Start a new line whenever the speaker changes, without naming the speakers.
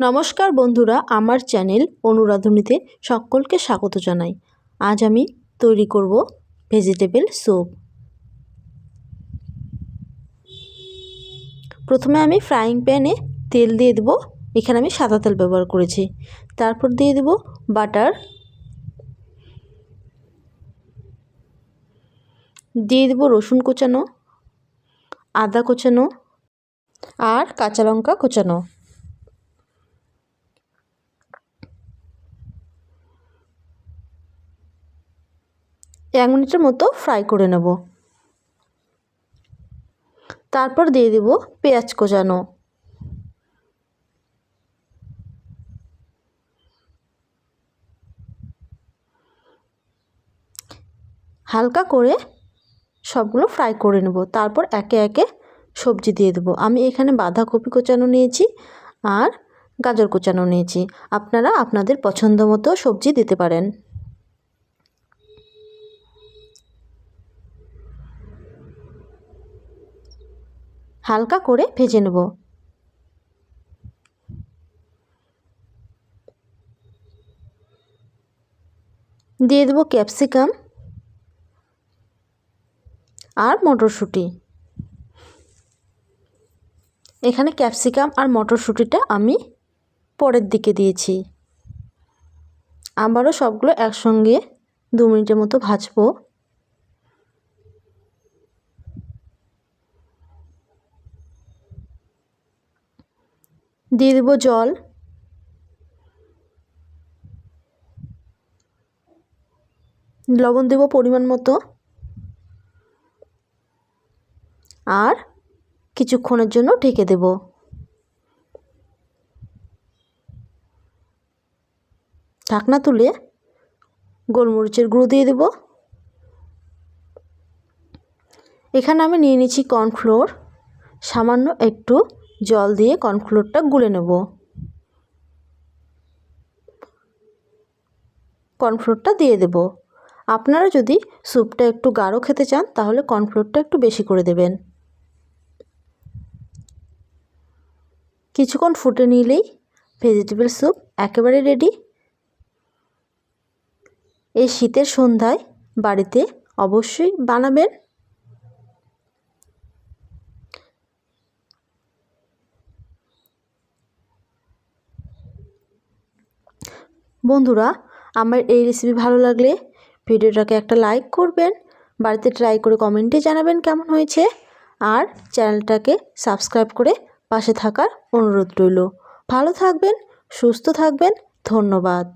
নমস্কার বন্ধুরা, আমার চ্যানেল অনুরাধনীতে সকলকে স্বাগত জানাই। আজ আমি তৈরি করব ভেজিটেবল স্যুপ। প্রথমে আমি ফ্রাইং প্যানে তেল দিয়ে দেবো, এখানে আমি সাদা তেল ব্যবহার করেছি। তারপর দিয়ে দেব বাটার। দিয়ে দেবো রসুন কোচানো, আদা কোচানো আর কাঁচা লঙ্কা কোচানো। এক মিনিটের মতো ফ্রাই করে নেব। তারপর দিয়ে দেব পেঁয়াজ কোচানো হালকা করে সবগুলো ফ্রাই করে নেব। তারপর একে একে সবজি দিয়ে দেবো। আমি এখানে বাঁধাকপি কোচানো নিয়েছি আর গাজর কোচানো নিয়েছি। আপনারা আপনাদের পছন্দ মতো সবজি দিতে পারেন। হালকা করে ভেজে নেব। দিয়ে দেবো ক্যাপসিকাম আর মটরশুঁটি। এখানে ক্যাপসিকাম আর মটরশুঁটিটা আমি পরের দিকে দিয়েছি। আবারও সবগুলো একসঙ্গে দু মিনিটের মতো ভাজবো। দিয়ে দেবো জল। লবণ দেবো পরিমাণ মতো। আর কিছুক্ষণের জন্য ঢেকে দেব। ঢাকনা তুলে গোলমরিচের গুঁড়ো দিয়ে দেব। এখানে আমি নিয়ে নিচ্ছি কর্নফ্লোর সামান্য একটু জল দিয়ে কর্নফ্লোরটা গুলে নেব। কর্নফ্লোরটা দিয়ে দেব। আপনারা যদি স্যুপটা একটু গাঢ় খেতে চান, তাহলে কর্নফ্লোরটা একটু বেশি করে দেবেন। কিছুক্ষণ ফুটে নিলেই ভেজিটেবল স্যুপ একেবারে রেডি। এই শীতের সন্ধ্যায় বাড়িতে অবশ্যই বানাবেন। বন্ধুরা, আমার এই রেসিপি ভালো লাগলে ভিডিওটাকে একটা লাইক করবেন, বাড়িতে ট্রাই করে কমেন্টে জানাবেন কেমন হয়েছে, আর চ্যানেলটাকে সাবস্ক্রাইব করে পাশে থাকার অনুরোধ রইল। ভালো থাকবেন, সুস্থ থাকবেন, ধন্যবাদ।